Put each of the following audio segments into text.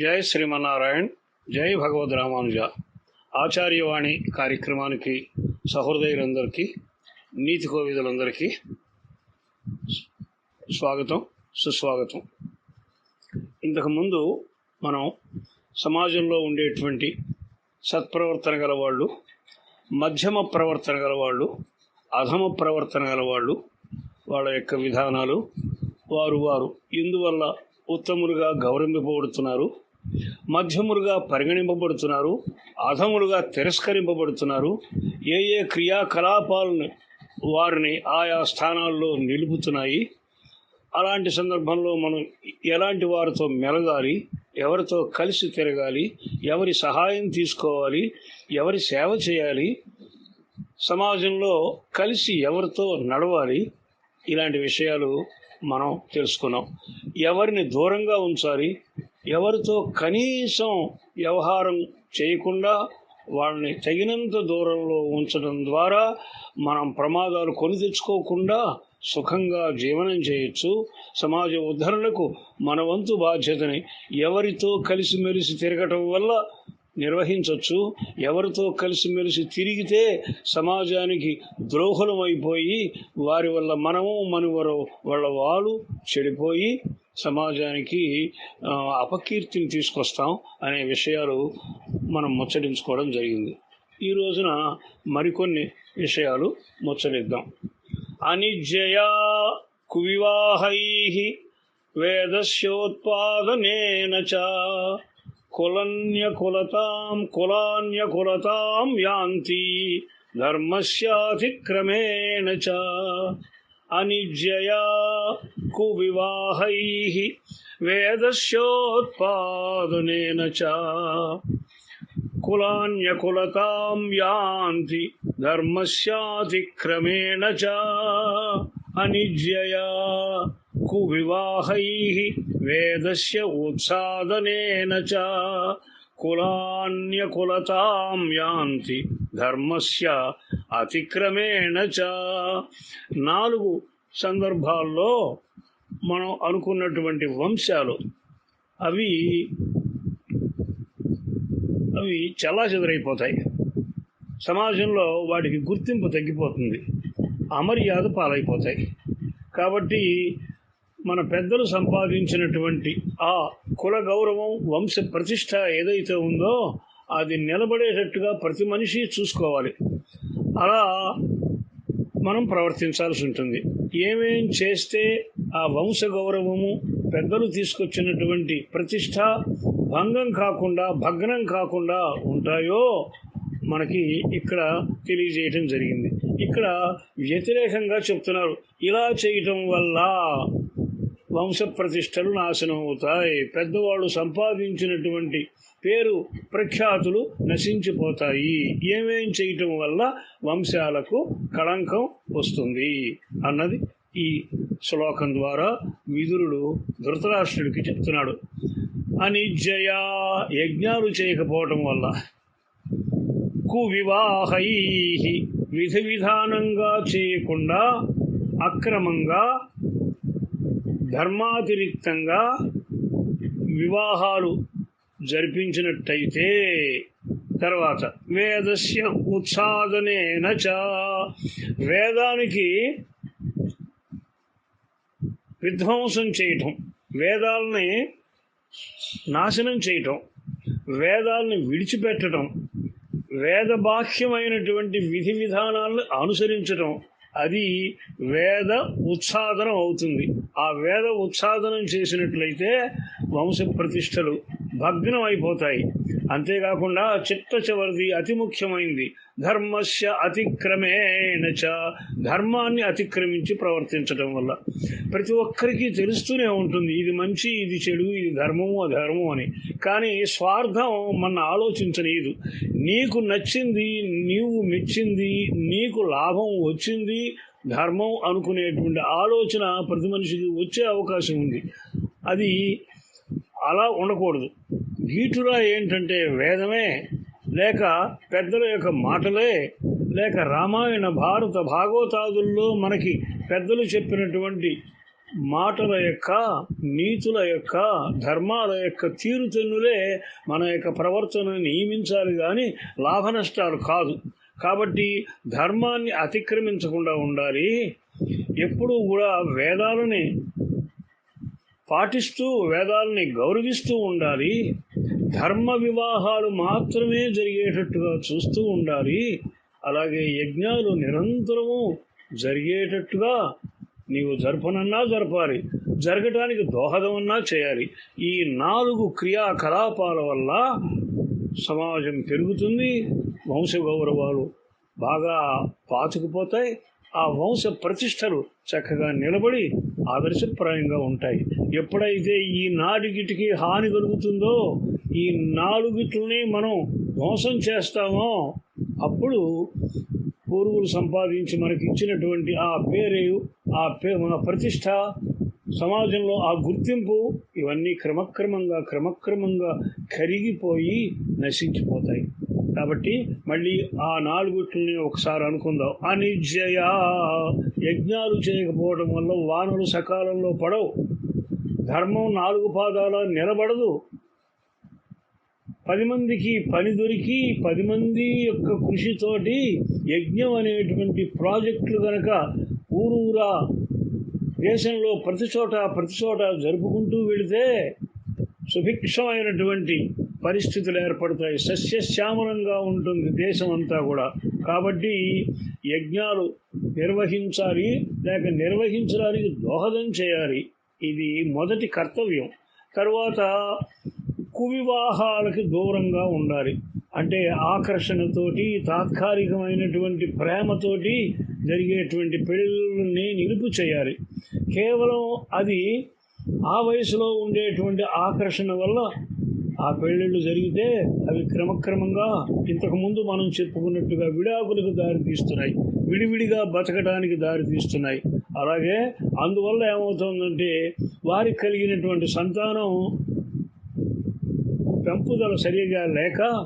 జై శ్రీమన్నారాయణ్ జై భగవద్ రామానుజ. ఆచార్యవాణి కార్యక్రమానికి సహృదయులందరికీ నీతి కోవిదులందరికీ స్వాగతం సుస్వాగతం. ఇంతకుముందు మనం సమాజంలో ఉండేటువంటి సత్ప్రవర్తన గల వాళ్ళు మధ్యమ ప్రవర్తన గల వాళ్ళు అధమ ప్రవర్తన గల వాళ్ళు వాళ్ళ యొక్క విధానాలు వారు వారు. ఇందువల్ల ఉత్తములుగా గౌరవింపబడుతున్నారు. మధ్యములుగా పరిగణింపబడుతున్నారు అధములుగా తిరస్కరింపబడుతున్నారు ఏ ఏ క్రియాకలాపాలను వారిని ఆయా స్థానాల్లో నిలుపుతున్నాయి. అలాంటి సందర్భంలో మనం ఎలాంటి వారితో మెలగాలి ఎవరితో కలిసి తిరగాలి ఎవరి సహాయం తీసుకోవాలి ఎవరి సేవ చేయాలి సమాజంలో కలిసి ఎవరితో నడవాలి ఇలాంటి విషయాలు మనం తెలుసుకున్నాం. ఎవరిని దూరంగా ఉంచాలి ఎవరితో కనీసం వ్యవహారం చేయకుండా వాళ్ళని తగినంత దూరంలో ఉంచడం ద్వారా మనం ప్రమాదాలు కొని తెచ్చుకోకుండా సుఖంగా జీవనం చేయొచ్చు. సమాజ ఉద్ధరణకు మన వంతు బాధ్యతని ఎవరితో కలిసిమెలిసి తిరగటం వల్ల నిర్వహించవచ్చు ఎవరితో కలిసిమెలిసి తిరిగితే సమాజానికి ద్రోహులం అయిపోయి వారి వల్ల మనము మనవరు వాళ్ళ వాళ్ళు చెడిపోయి సమాజానికి అపకీర్తిని తీసుకొస్తాం అనే విషయాలు మనం ముచ్చటించుకోవడం జరిగింది. ఈ రోజున మరికొన్ని విషయాలు ముచ్చటిద్దాం. అనిజయా కువివాహై వేదస్యోత్పాదనేన చ కులన్యకులతాం కులాన్యకులతాం యాంతి ధర్మస్యాతిక్రమేణ చ అనిజయా కువివాహై వేదస్యోత్పాదనేన చ కులాన్యకులతాం యాంతి ధర్మస్యాతిక్రమేణ చ అనిజ్యయా కువివాహై వేదస్య ఉత్సాదనేన చ కులాన్యకులతాం యాంతి ధర్మస్య అతిక్రమేణ చ. నాలుగు సందర్భాల్లో మనం అనుకున్నటువంటి వంశాలు అవి అవి చెల్లాచెదరైపోతాయి. సమాజంలో వాటికి గుర్తింపు తగ్గిపోతుంది అమర్యాద పాలైపోతాయి. కాబట్టి మన పెద్దలు సంపాదించినటువంటి ఆ కుల గౌరవం వంశ ప్రతిష్ట ఏదైతే ఉందో అది నిలబడేటట్టుగా ప్రతి మనిషి చూసుకోవాలి. అలా మనం ప్రవర్తించాల్సి ఉంటుంది. ఏమేం చేస్తే ఆ వంశ గౌరవము పెద్దలు తీసుకొచ్చినటువంటి ప్రతిష్ట భంగం కాకుండా భగ్నం కాకుండా ఉంటాయో మనకి ఇక్కడ తెలియజేయటం జరిగింది. ఇక్కడ వ్యతిరేకంగా చెప్తున్నారు. ఇలా చేయటం వల్ల వంశ ప్రతిష్టలు నాశనం అవుతాయి. పెద్దవాళ్ళు సంపాదించినటువంటి పేరు ప్రఖ్యాతులు నశించిపోతాయి. ఏమేం చేయటం వల్ల వంశాలకు కళంకం వస్తుంది? అన్నది ఈ శ్లోకం ద్వారా విదురుడు ధృతరాష్ట్రుడికి చెప్తున్నాడు. అనిజయ యజ్ఞాలు చేయకపోవటం వల్ల కువివాహై విధి విధానంగా చేయకుండా అక్రమంగా ధర్మాతిరిక్తంగా వివాహాలు జరిపించినట్టయితే తర్వాత వేదస్య ఉత్సాదనేన చ. వేదానికి విధ్వంసం చేయటం వేదాలని నాశనం చేయటం వేదాలని విడిచిపెట్టడం వేదబాహ్యమైనటువంటి విధి విధానాలను అనుసరించటం అది వేద ఉత్సాధనం అవుతుంది. ఆ వేద ఉత్సాధనం చేసినట్లయితే వంశ ప్రతిష్టలు భగ్నం అయిపోతాయి అంతేకాకుండా చిత్త చివరిది అతి ముఖ్యమైనది ధర్మస్య అతిక్రమేణ చ ధర్మాన్ని అతిక్రమించి ప్రవర్తించడం వల్ల. ప్రతి ఒక్కరికి తెలుస్తూనే ఉంటుంది ఇది మంచి ఇది చెడు ఇది ధర్మము అధర్మం అని. కానీ స్వార్థం మన ఆలోచించలేదు. నీకు నచ్చింది నీవు మెచ్చింది నీకు లాభం వచ్చింది ధర్మం అనుకునేటువంటి ఆలోచన ప్రతి మనిషికి వచ్చే అవకాశం ఉంది. అది అలా ఉండకూడదు. గీటురా ఏంటంటే వేదమే లేక పెద్దల యొక్క మాటలే లేక రామాయణ భారత భాగవతాదుల్లో మనకి పెద్దలు చెప్పినటువంటి మాటల యొక్క నీతుల యొక్క ధర్మాల యొక్క తీరుతెన్నులే మన యొక్క ప్రవర్తన నియమించాలి కానీ లాభ నష్టాలు కాదు. కాబట్టి ధర్మాన్ని అతిక్రమించకుండా ఉండాలి. ఎప్పుడూ కూడా వేదాలని పాటిస్తూ వేదాలని గౌరవిస్తూ ఉండాలి. ధర్మ వివాహాలు మాత్రమే జరిగేటట్టుగా చూస్తూ ఉండాలి. అలాగే యజ్ఞాలు నిరంతరము జరిగేటట్టుగా నీవు జరపనన్నా జరపాలి. జరగటానికి దోహదమన్నా చేయాలి. ఈ నాలుగు క్రియాకలాపాల వల్ల సమాజం పెరుగుతుంది వంశ గౌరవాలు బాగా పాతుకుపోతాయి ఆ వంశ ప్రతిష్టలు చక్కగా నిలబడి ఆదర్శప్రాయంగా ఉంటాయి. ఎప్పుడైతే ఈ నాలుగిటికి హాని కలుగుతుందో ఈ నాలుగిటిని మనం మోసం చేస్తామో అప్పుడు పూర్వులు సంపాదించి మనకి ఇచ్చినటువంటి ఆ పేరు ఆ పే మన ప్రతిష్ట సమాజంలో ఆ గుర్తింపు ఇవన్నీ క్రమక్రమంగా క్రమక్రమంగా కరిగిపోయి నశించిపోతాయి. కాబట్టి మళ్ళీ ఆ నాలుగుట్లని ఒకసారి అనుకుందాం. అనిజయ యజ్ఞాలు చేయకపోవడం వల్ల వానలు సకాలంలో పడవు. ధర్మం నాలుగు పాదాల నిలబడదు. పది మందికి పని దొరికి పది మంది యొక్క కృషితోటి యజ్ఞం అనేటువంటి ప్రాజెక్టులు గనక ఊరూరా దేశంలో ప్రతి చోట ప్రతి చోట జరుపుకుంటూ వెళితే సుభిక్షమైనటువంటి పరిస్థితులు ఏర్పడతాయి. సస్యశ్యామలంగా ఉంటుంది దేశం అంతా కూడా. కాబట్టి యజ్ఞాలు నిర్వహించాలి లేక నిర్వహించడానికి దోహదం చేయాలి. ఇది మొదటి కర్తవ్యం. తర్వాత కువివాహాలకు దూరంగా ఉండాలి. అంటే ఆకర్షణతోటి తాత్కాలికమైనటువంటి ప్రేమతోటి జరిగేటువంటి పెళ్ళిళ్ళని నిలుపు చేయాలి. కేవలం అది ఆ వయసులో ఉండేటువంటి ఆకర్షణ వల్ల ఆ పెళ్ళిళ్ళు జరిగితే అవి క్రమక్రమంగా ఇంతకుముందు మనం చెప్పుకున్నట్టుగా విడాకులకు దారితీస్తున్నాయి విడివిడిగా బతకడానికి దారితీస్తున్నాయి అలాగే అందువల్ల ఏమవుతుందంటే వారికి కలిగినటువంటి సంతానం పెంపుదల సరిగా లేక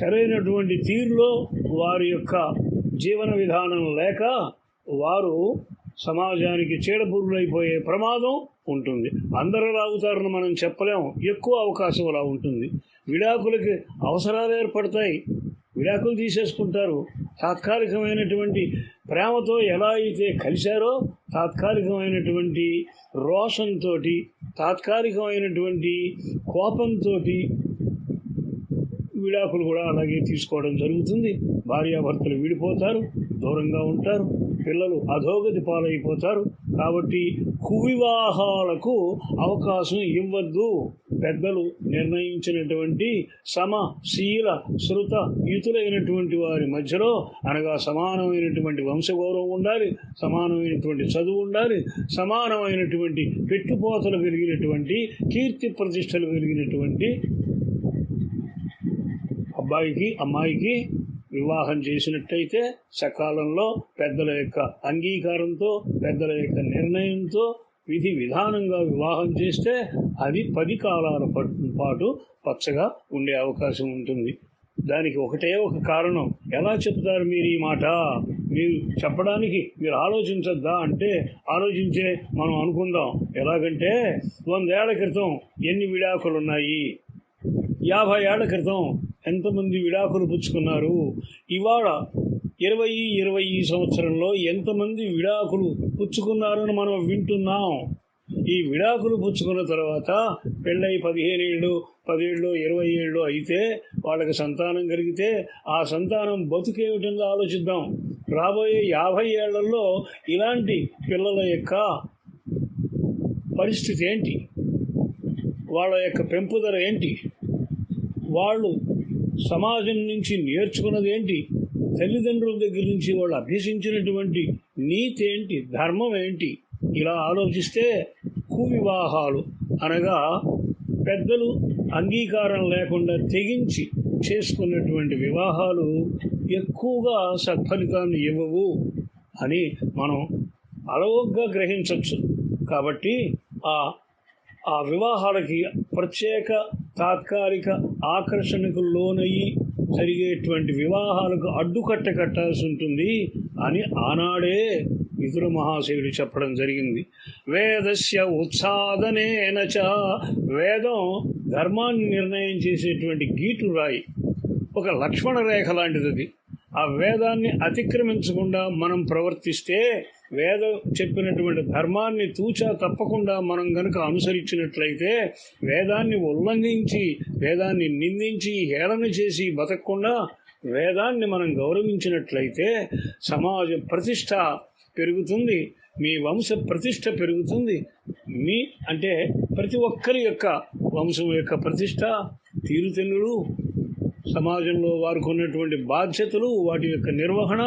సరైనటువంటి తీరులో వారి యొక్క జీవన విధానం లేక వారు సమాజానికి చీడపురులైపోయే ప్రమాదం ఉంటుంది. అందరూ లాగుతారని మనం చెప్పలేము. ఎక్కువ అవకాశం అలా ఉంటుంది. విడాకులకి అవసరాలు ఏర్పడతాయి. విడాకులు తీసేసుకుంటారు. తాత్కాలికమైనటువంటి ప్రేమతో ఎలా అయితే కలిశారో తాత్కాలికమైనటువంటి రోషంతో తాత్కాలికమైనటువంటి కోపంతో విడాకులు కూడా అలాగే తీసుకోవడం జరుగుతుంది. భార్యాభర్తలు విడిపోతారు దూరంగా ఉంటారు పిల్లలు అధోగతి పాలైపోతారు. కాబట్టి కువివాహాలకు అవకాశం ఇవ్వద్దు. పెద్దలు నిర్ణయించినటువంటి సమ శీల శృత యుతులైనటువంటి వారి మధ్యలో అనగా సమానమైనటువంటి వంశగౌరవం ఉండాలి సమానమైనటువంటి చదువు ఉండాలి సమానమైనటువంటి పెట్టుపోతలు కలిగినటువంటి కీర్తి ప్రతిష్టలు కలిగినటువంటి అబ్బాయికి అమ్మాయికి వివాహం చేసినట్టయితే సకాలంలో పెద్దల యొక్క అంగీకారంతో పెద్దల యొక్క నిర్ణయంతో విధి విధానంగా వివాహం చేస్తే అది పది కాలాల పాటు పచ్చగా ఉండే అవకాశం ఉంటుంది. దానికి ఒకటే ఒక కారణం. ఎలా చెప్తారు మీరు ఈ మాట? మీరు చెప్పడానికి మీరు ఆలోచించద్దా అంటే ఆలోచించే మనం అనుకుందాం. ఎలాగంటే వందేళ్ళ క్రితం ఎన్ని విడాకులు ఉన్నాయి యాభై ఏళ్ళ క్రితం ఎంతమంది విడాకులు పుచ్చుకున్నారు? ఇవాళ ఇరవై ఇరవై సంవత్సరంలో ఎంతమంది విడాకులు పుచ్చుకున్నారని మనం వింటున్నాం. ఈ విడాకులు పుచ్చుకున్న తర్వాత పెళ్ళై పదిహేను ఏళ్ళు పదేళ్ళు ఇరవై ఏళ్ళు అయితే వాళ్ళకి సంతానం కలిగితే ఆ సంతానం బతుకేమిటంగా ఆలోచిద్దాం. రాబోయే యాభై ఏళ్ళలో ఇలాంటి పిల్లల యొక్క పరిస్థితి ఏంటి? వాళ్ళ యొక్క పెంపుదల ఏంటి? వాళ్ళు సమాజం నుంచి నేర్చుకున్నది ఏంటి? తల్లిదండ్రుల దగ్గర నుంచి వాళ్ళు అభ్యసించినటువంటి నీతి ఏంటి? ధర్మం ఏంటి? ఇలా ఆలోచిస్తే కువివాహాలు అనగా పెద్దలు అంగీకారం లేకుండా తెగించి చేసుకున్నటువంటి వివాహాలు ఎక్కువగా సత్ఫలితాన్ని ఇవ్వవు అని మనం అలవోగ్గా గ్రహించవచ్చు. కాబట్టి ఆ ఆ వివాహాలకి ప్రత్యేక తాత్కాలిక ఆకర్షణకు లోనయ్యి జరిగేటువంటి వివాహాలకు అడ్డుకట్ట కట్టాల్సి ఉంటుంది అని ఆనాడే విదుర మహాశయుడు చెప్పడం జరిగింది. వేదస్య ఉత్సాదనేన చ వేదం ధర్మాన్ని నిర్ణయం చేసేటువంటి గీటు రాయి. ఒక లక్ష్మణ రేఖ లాంటిది అది. ఆ వేదాన్ని అతిక్రమించకుండా మనం ప్రవర్తిస్తే వేదం చెప్పినటువంటి ధర్మాన్ని తూచా తప్పకుండా మనం గనుక అనుసరించినట్లయితే వేదాన్ని ఉల్లంఘించి వేదాన్ని నిందించి హేళన చేసి బతకకుండా వేదాన్ని మనం గౌరవించినట్లయితే సమాజ ప్రతిష్ట పెరుగుతుంది మీ వంశ ప్రతిష్ట పెరుగుతుంది. మీ అంటే ప్రతి ఒక్కరి యొక్క వంశం యొక్క ప్రతిష్ట తీరుతెన్నులు సమాజంలో వారికి ఉన్నటువంటి బాధ్యతలు వాటి యొక్క నిర్వహణ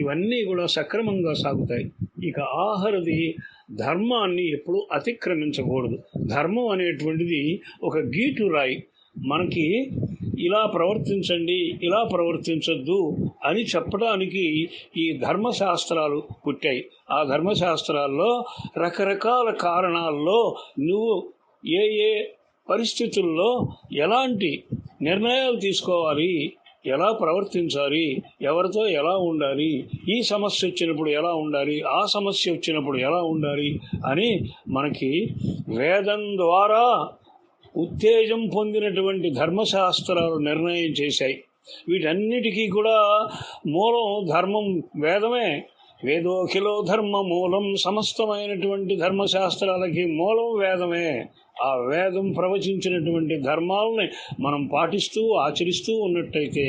ఇవన్నీ కూడా సక్రమంగా సాగుతాయి. ఇక ఆహరది ధర్మాన్ని ఎప్పుడూ అతిక్రమించకూడదు. ధర్మం అనేటువంటిది ఒక గీటు రాయి. మనకి ఇలా ప్రవర్తించండి ఇలా ప్రవర్తించద్దు అని చెప్పడానికి ఈ ధర్మశాస్త్రాలు పుట్టాయి. ఆ ధర్మశాస్త్రాల్లో రకరకాల కారణాల్లో నువ్వు ఏ ఏ పరిస్థితుల్లో ఎలాంటి నిర్ణయాలు తీసుకోవాలి ఎలా ప్రవర్తించాలి ఎవరితో ఎలా ఉండాలి ఈ సమస్య వచ్చినప్పుడు ఎలా ఉండాలి ఆ సమస్య వచ్చినప్పుడు ఎలా ఉండాలి అని మనకి వేదం ద్వారా ఉత్తేజం పొందినటువంటి ధర్మశాస్త్రాలు నిర్ణయం చేశాయి. వీటన్నిటికీ కూడా మూలం ధర్మం వేదమే. వేదోఖిలో ధర్మ మూలం సమస్తమైనటువంటి ధర్మశాస్త్రాలకి మూలం వేదమే. ఆ వేదం ప్రవచించినటువంటి ధర్మాలని మనం పాటిస్తూ ఆచరిస్తూ ఉన్నట్టయితే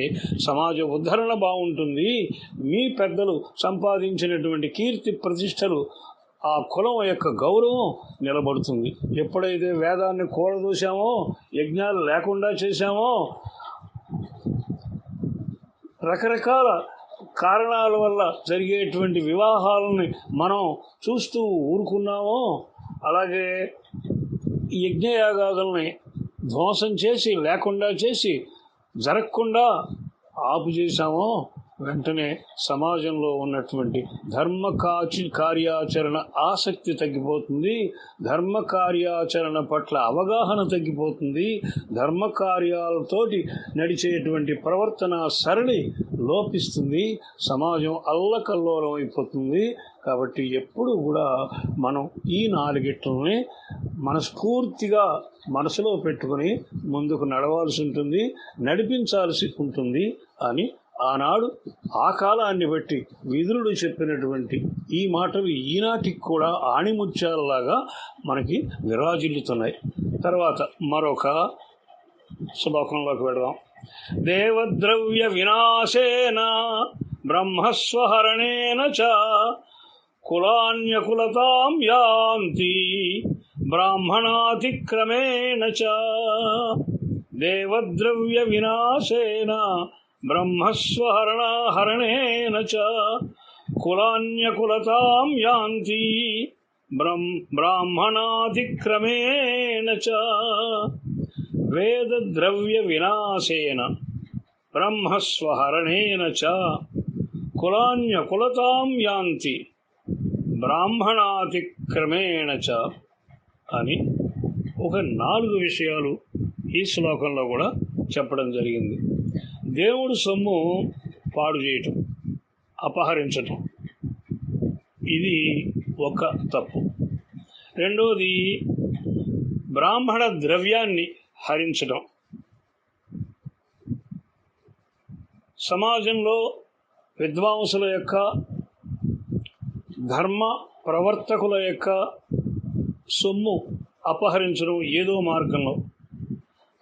సమాజ ఉద్ధరణ బాగుంటుంది. మీ పెద్దలు సంపాదించినటువంటి కీర్తి ప్రతిష్టలు ఆ కులం యొక్క గౌరవం నిలబడుతుంది. ఎప్పుడైతే వేదాన్ని కూడదూసామో యజ్ఞాలు లేకుండా చేశామో రకరకాల కారణాల వల్ల జరిగేటువంటి వివాహాలని మనం చూస్తూ ఊరుకున్నామో అలాగే యజ్ఞయాగాదుల్ని ధ్వంసం చేసి లేకుండా చేసి జరగకుండా ఆపు చేశామో వెంటనే సమాజంలో ఉన్నటువంటి ధర్మ కాచి కార్యాచరణ ఆసక్తి తగ్గిపోతుంది. ధర్మ కార్యాచరణ పట్ల అవగాహన తగ్గిపోతుంది. ధర్మ కార్యాలతోటి నడిచేటువంటి ప్రవర్తన సరళి లోపిస్తుంది. సమాజం అల్లకల్లోలం అయిపోతుంది. కాబట్టి ఎప్పుడు కూడా మనం ఈ నాలుగిట్లని మనస్ఫూర్తిగా మనసులో పెట్టుకొని ముందుకు నడవాల్సి ఉంటుంది నడిపించాల్సి ఉంటుంది అని ఆనాడు ఆ కాలాన్ని బట్టి విదురుడు చెప్పినటువంటి ఈ మాటలు ఈనాటికి కూడా ఆణిముత్యాలలాగా మనకి విరాజిల్లుతున్నాయి. తర్వాత మరొక శ్లోకంలోకి వెడదాం దేవద్రవ్య వినాశేన బ్రహ్మస్వహరణేన చ కులాన్యకులతాం యాంతి బ్రాహ్మణాతిక్రమేణ చ. దేవద్రవ్య వినాశేన బ్రహ్మస్వహరణహరణేన చ కులాన్యకులతాం యాంతి బ్రహ్మ బ్రాహ్మణాతిక్రమేణ చ వేదద్రవ్య వినాశేన బ్రహ్మస్వహరణేన చ కులాన్యకులతాం యాంతి బ్రాహ్మణాతిక్రమేణ చ అని ఒక నాలుగు విషయాలు ఈ శ్లోకంలో కూడా చెప్పడం జరిగింది. దేవుడు సొమ్ము పాడు చేయటం అపహరించటం. ఇది ఒక తప్పు. రెండవది బ్రాహ్మణ ద్రవ్యాన్ని హరించడం సమాజంలో విద్వాంసుల యొక్క ధర్మ ప్రవర్తకుల యొక్క సొమ్ము అపహరించడం ఏదో మార్గంలో.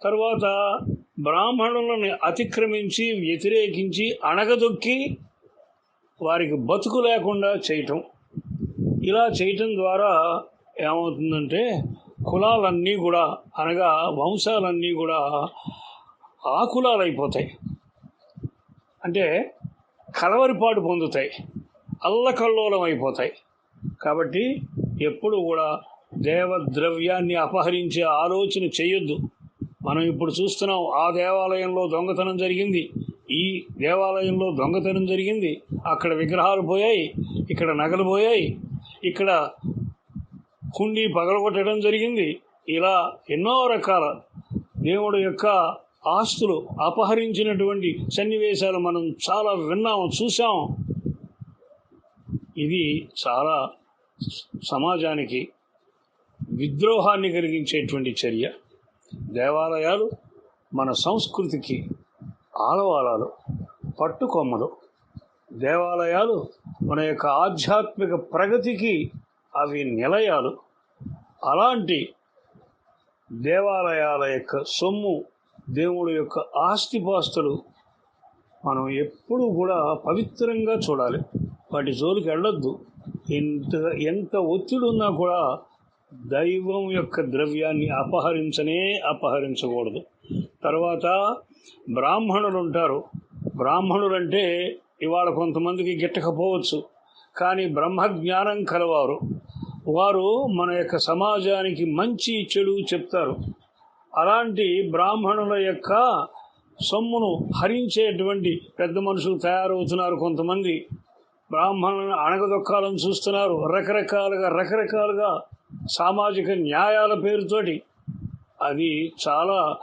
తర్వాత బ్రాహ్మణులను అతిక్రమించి వ్యతిరేకించి అణగదొక్కి వారికి బతుకు లేకుండా చేయటం. ఇలా చేయటం ద్వారా ఏమవుతుందంటే కులాలన్నీ కూడా అనగా వంశాలన్నీ కూడా ఆకులాలైపోతాయి. అంటే కలవరిపాటు పొందుతాయి. అల్లకల్లోలం అయిపోతాయి కాబట్టి ఎప్పుడు కూడా దేవద్రవ్యాన్ని అపహరించే ఆలోచన చేయొద్దు. మనం ఇప్పుడు చూస్తున్నాం ఆ దేవాలయంలో దొంగతనం జరిగింది. ఈ దేవాలయంలో దొంగతనం జరిగింది. అక్కడ విగ్రహాలు పోయాయి ఇక్కడ నగలు పోయాయి ఇక్కడ కుండి పగలగొట్టడం జరిగింది. ఇలా ఎన్నో రకాల దేవుడు యొక్క ఆస్తులు అపహరించినటువంటి సన్నివేశాలు మనం చాలా విన్నాం చూసాం ఇది చాలా సమాజానికి విద్రోహాన్ని కలిగించేటువంటి చర్య. దేవాలయాలు మన సంస్కృతికి ఆలవాలాలు పట్టుకొమ్మలు. దేవాలయాలు మన యొక్క ఆధ్యాత్మిక ప్రగతికి అవి నిలయాలు. అలాంటి దేవాలయాల యొక్క సొమ్ము దేవుడి యొక్క ఆస్తిపాస్తులు మనం ఎప్పుడూ కూడా పవిత్రంగా చూడాలి. వాటి జోలికి వెళ్ళొద్దు. ఎంత ఎంత ఒత్తిడి ఉన్నా కూడా దైవం యొక్క ద్రవ్యాన్ని అపహరించనే అపహరించకూడదు. తర్వాత బ్రాహ్మణులు ఉంటారు. బ్రాహ్మణులు అంటే ఇవాళ కొంతమందికి గిట్టకపోవచ్చు. కానీ బ్రహ్మజ్ఞానం కలవారు. వారు మన యొక్క సమాజానికి మంచి చెడు చెప్తారు. అలాంటి బ్రాహ్మణుల యొక్క సొమ్మును హరించేటువంటి పెద్ద మనుషులు తయారవుతున్నారు కొంతమంది. బ్రాహ్మణులను అణగదొక్కాలని చూస్తున్నారు. రకరకాలుగా రకరకాలుగా సామాజిక న్యాయాల పేరుతోటి అది చాలా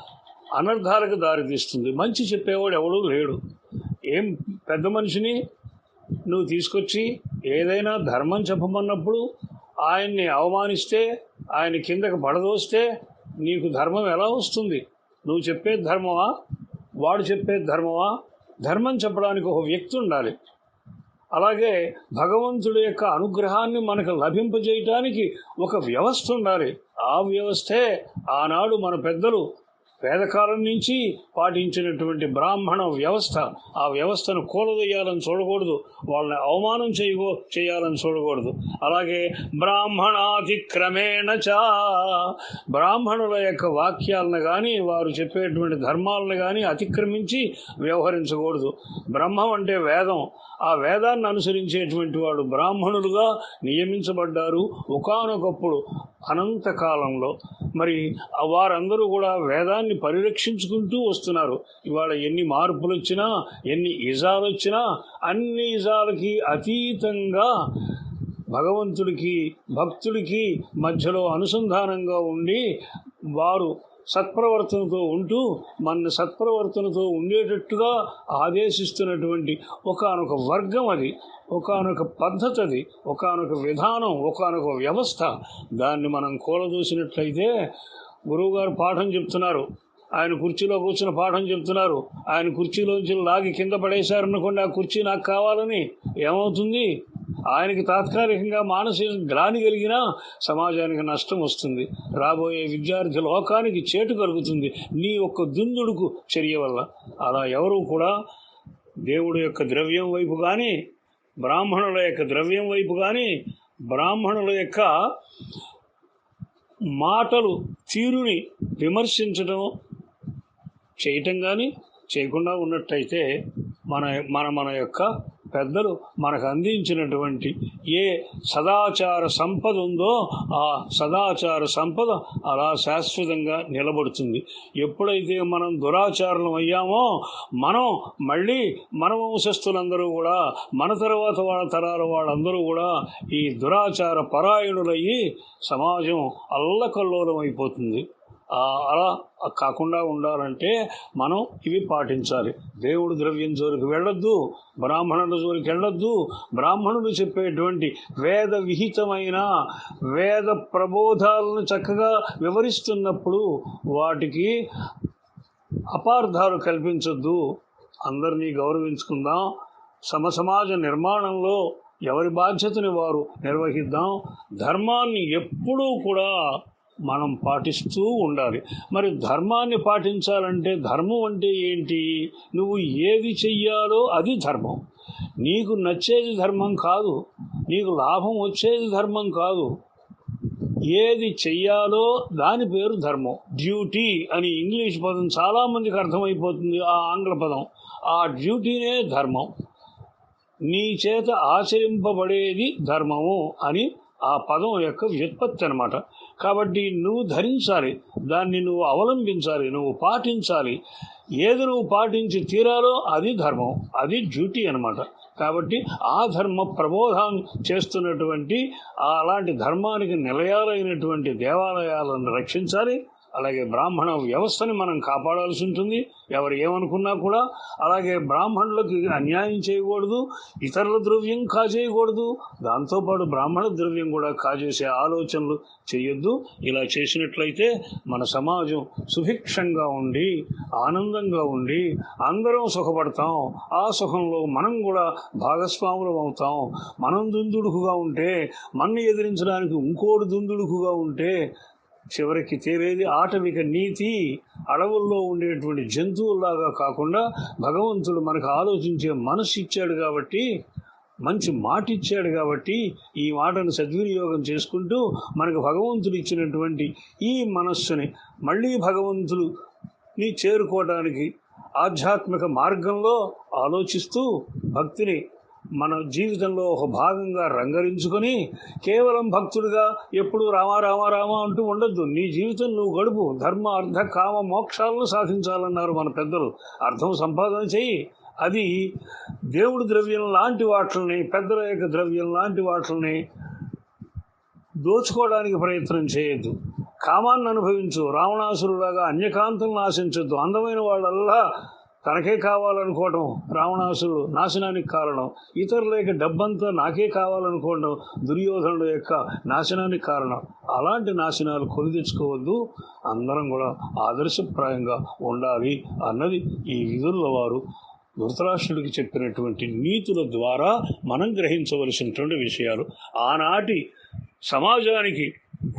అనర్థాలకు దారితీస్తుంది. మంచి చెప్పేవాడు ఎవడూ లేడు. ఏం పెద్ద మనిషిని నువ్వు తీసుకొచ్చి ఏదైనా ధర్మం చెప్పమన్నప్పుడు ఆయన్ని అవమానిస్తే ఆయన కిందకు పడదోస్తే నీకు ధర్మం ఎలా వస్తుంది? నువ్వు చెప్పేది ధర్మమా? వాడు చెప్పేది ధర్మమా? ధర్మం చెప్పడానికి ఒక వ్యక్తి ఉండాలి. అలాగే భగవంతుడి యొక్క అనుగ్రహాన్ని మనకు లభింపజేయటానికి ఒక వ్యవస్థ ఉండాలి. ఆ వ్యవస్థే ఆనాడు మన పెద్దలు వేదకాలం నుంచి పాటించినటువంటి బ్రాహ్మణ వ్యవస్థ ఆ వ్యవస్థను కూలదయ్యాలని చూడకూడదు వాళ్ళని అవమానం చేయకో చేయాలని చూడకూడదు. అలాగే బ్రాహ్మణాతిక్రమేణ చా బ్రాహ్మణుల యొక్క వాక్యాలను కానీ వారు చెప్పేటువంటి ధర్మాలను కానీ అతిక్రమించి వ్యవహరించకూడదు. బ్రహ్మం అంటే వేదం. ఆ వేదాన్ని అనుసరించేటువంటి వాడు బ్రాహ్మణులుగా నియమించబడ్డారు ఒకానొకప్పుడు అనంతకాలంలో. మరి వారందరూ కూడా వేదాన్ని పరిరక్షించుకుంటూ వస్తున్నారు. ఇవాళ ఎన్ని మార్పులు వచ్చినా ఎన్ని ఇజాలు వచ్చినా అన్ని ఇజాలకి అతీతంగా భగవంతుడికి భక్తుడికి మధ్యలో అనుసంధానంగా ఉండి వారు సత్ప్రవర్తనతో ఉంటూ మన సత్ప్రవర్తనతో ఉండేటట్టుగా ఆదేశిస్తున్నటువంటి ఒకానొక వర్గం అది ఒకానొక పద్ధతి అది ఒకానొక విధానం ఒకానొక వ్యవస్థ. దాన్ని మనం కూలదూసినట్లయితే గురువుగారు పాఠం చెప్తున్నారు. ఆయన కుర్చీలో కూర్చుని పాఠం చెప్తున్నారు. ఆయన కుర్చీలోంచి లాగి కింద పడేశారనుకోండి ఆ కుర్చీ నాకు కావాలని ఏమవుతుంది? ఆయనకి తాత్కాలికంగా మానసిక గ్లాని కలిగినా సమాజానికి నష్టం వస్తుంది. రాబోయే విద్యార్థి లోకానికి చేటు కలుగుతుంది. నీ యొక్క దుందుడుకు చర్య వల్ల. అలా ఎవరూ కూడా దేవుడు యొక్క ద్రవ్యం వైపు కానీ బ్రాహ్మణుల యొక్క ద్రవ్యం వైపు కానీ బ్రాహ్మణుల యొక్క మాటలు తీరుని విమర్శించడం చేయటం కానీ చేయకుండా ఉన్నట్టయితే మన మన మన యొక్క పెద్దలు మనకు అందించినటువంటి ఏ సదాచార సంపద ఉందో ఆ సదాచార సంపద అలా శాశ్వతంగా నిలబడుతుంది. ఎప్పుడైతే మనం దురాచారం అయ్యామో మనం మళ్ళీ మన వంశస్థులందరూ కూడా మన తర్వాత వాళ్ళ తరాల వాళ్ళందరూ కూడా ఈ దురాచార పరాయణులయ్యి సమాజం అల్లకల్లోలం అయిపోతుంది అలా కాకుండా ఉండాలంటే మనం ఇవి పాటించాలి. దేవుడు ద్రవ్యం జోలికి వెళ్ళొద్దు బ్రాహ్మణుల జోలికి వెళ్ళొద్దు. బ్రాహ్మణులు చెప్పేటువంటి వేద విహితమైన వేద ప్రబోధాలను చక్కగా వివరిస్తున్నప్పుడు వాటికి అపార్థాలు కల్పించొద్దు. అందరినీ గౌరవించుకుందాం. సమసమాజ నిర్మాణంలో ఎవరి బాధ్యతని వారు నిర్వహిద్దాం. ధర్మాన్ని ఎప్పుడూ కూడా మనం పాటిస్తూ ఉండాలి. మరి ధర్మాన్ని పాటించాలంటే ధర్మం అంటే ఏంటి? నువ్వు ఏది చెయ్యాలో అది ధర్మం. నీకు నచ్చేది ధర్మం కాదు. నీకు లాభం వచ్చేది ధర్మం కాదు. ఏది చెయ్యాలో దాని పేరు ధర్మం. డ్యూటీ అని ఇంగ్లీష్ పదం చాలామందికి అర్థమైపోతుంది. ఆ ఆంగ్ల పదం. ఆ డ్యూటీనే ధర్మం. నీ చేత ఆచరింపబడేది ధర్మము అని ఆ పదం యొక్క వ్యుత్పత్తి అనమాట కాబట్టి నువ్వు ధరించాలి దాన్ని నువ్వు అవలంబించాలి నువ్వు పాటించాలి. ఏది నువ్వు పాటించి తీరాలో అది ధర్మం అది డ్యూటీ అనమాట కాబట్టి ఆ ధర్మ ప్రబోధం చేస్తున్నటువంటి అలాంటి ధర్మానికి నిలయాలైనటువంటి దేవాలయాలను రక్షించాలి అలాగే బ్రాహ్మణ వ్యవస్థని మనం కాపాడాల్సి ఉంటుంది. ఎవరు ఏమనుకున్నా కూడా అలాగే బ్రాహ్మణులకు అన్యాయం చేయకూడదు ఇతరుల ద్రవ్యం కాజేయకూడదు. దాంతోపాటు బ్రాహ్మణ ద్రవ్యం కూడా కాజేసే ఆలోచనలు చేయొద్దు. ఇలా చేసినట్లయితే మన సమాజం సుభిక్షంగా ఉండి ఆనందంగా ఉండి అందరం సుఖపడతాం. ఆ సుఖంలో మనం కూడా భాగస్వాములం అవుతాం. మనం దుందుడుకుగా ఉంటే మన్ని ఎదిరించడానికి ఇంకోటి దుందుడుకుగా ఉంటే చివరికి తీరేది ఆటవిక నీతి అడవుల్లో ఉండేటువంటి జంతువుల్లాగా కాకుండా భగవంతుడు మనకు ఆలోచించే మనసు ఇచ్చాడు కాబట్టి మంచి మాట ఇచ్చాడు కాబట్టి ఈ మాటను సద్వినియోగం చేసుకుంటూ మనకు భగవంతుడు ఇచ్చినటువంటి ఈ మనస్సుని మళ్ళీ భగవంతుడిని చేరుకోవడానికి ఆధ్యాత్మిక మార్గంలో ఆలోచిస్తూ భక్తిని మన జీవితంలో ఒక భాగంగా రంగరించుకొని కేవలం భక్తుడిగా ఎప్పుడు రామ రామ రామ అంటూ ఉండొద్దు. నీ జీవితం నువ్వు గడుపు. ధర్మ అర్థ కామ మోక్షాలను సాధించాలన్నారు మన పెద్దలు. అర్థం సంపాదన చెయ్యి. అది దేవుడి ద్రవ్యం లాంటి వాటిని పెద్దల యొక్క ద్రవ్యం లాంటి వాటిని దోచుకోవడానికి ప్రయత్నం చేయొద్దు. కామాన్ని అనుభవించు. రావణాసురులాగా అన్యకాంతం ఆశించొద్దు. అందమైన వాళ్ళల్లా తనకే కావాలనుకోవడం రావణాసుడు నాశనానికి కారణం. ఇతరుల యొక్క డబ్బంతా నాకే కావాలనుకోవడం దుర్యోధనుడు యొక్క నాశనానికి కారణం. అలాంటి నాశనాలు కొని తెచ్చుకోవద్దు. అందరం కూడా ఆదర్శప్రాయంగా ఉండాలి అన్నది ఈ విధుల వారు ధృతరాష్ట్రుడికి చెప్పినటువంటి నీతుల ద్వారా మనం గ్రహించవలసినటువంటి విషయాలు. ఆనాటి సమాజానికి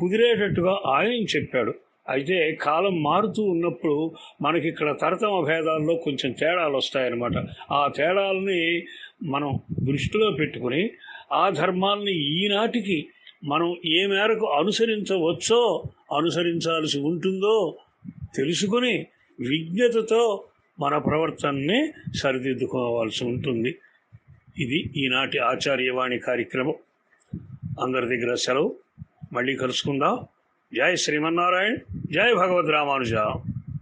కుదిరేటట్టుగా ఆయన చెప్పాడు. అయితే కాలం మారుతూ ఉన్నప్పుడు మనకి ఇక్కడ తరతమ భేదాల్లో కొంచెం తేడాలు వస్తాయన్నమాట. ఆ తేడాలని మనం దృష్టిలో పెట్టుకుని ఆ ధర్మాల్ని ఈనాటికి మనం ఏ మేరకు అనుసరించవచ్చో అనుసరించాల్సి ఉంటుందో తెలుసుకుని విజ్ఞతతో మన ప్రవర్తనని సరిదిద్దుకోవాల్సి ఉంటుంది. ఇది ఈనాటి ఆచార్యవాణి కార్యక్రమం. అందరి దగ్గర సెలవు. మళ్ళీ కలుసుకుందాం. జై శ్రీమన్నారాయణ జై భగవద్ రామానుజ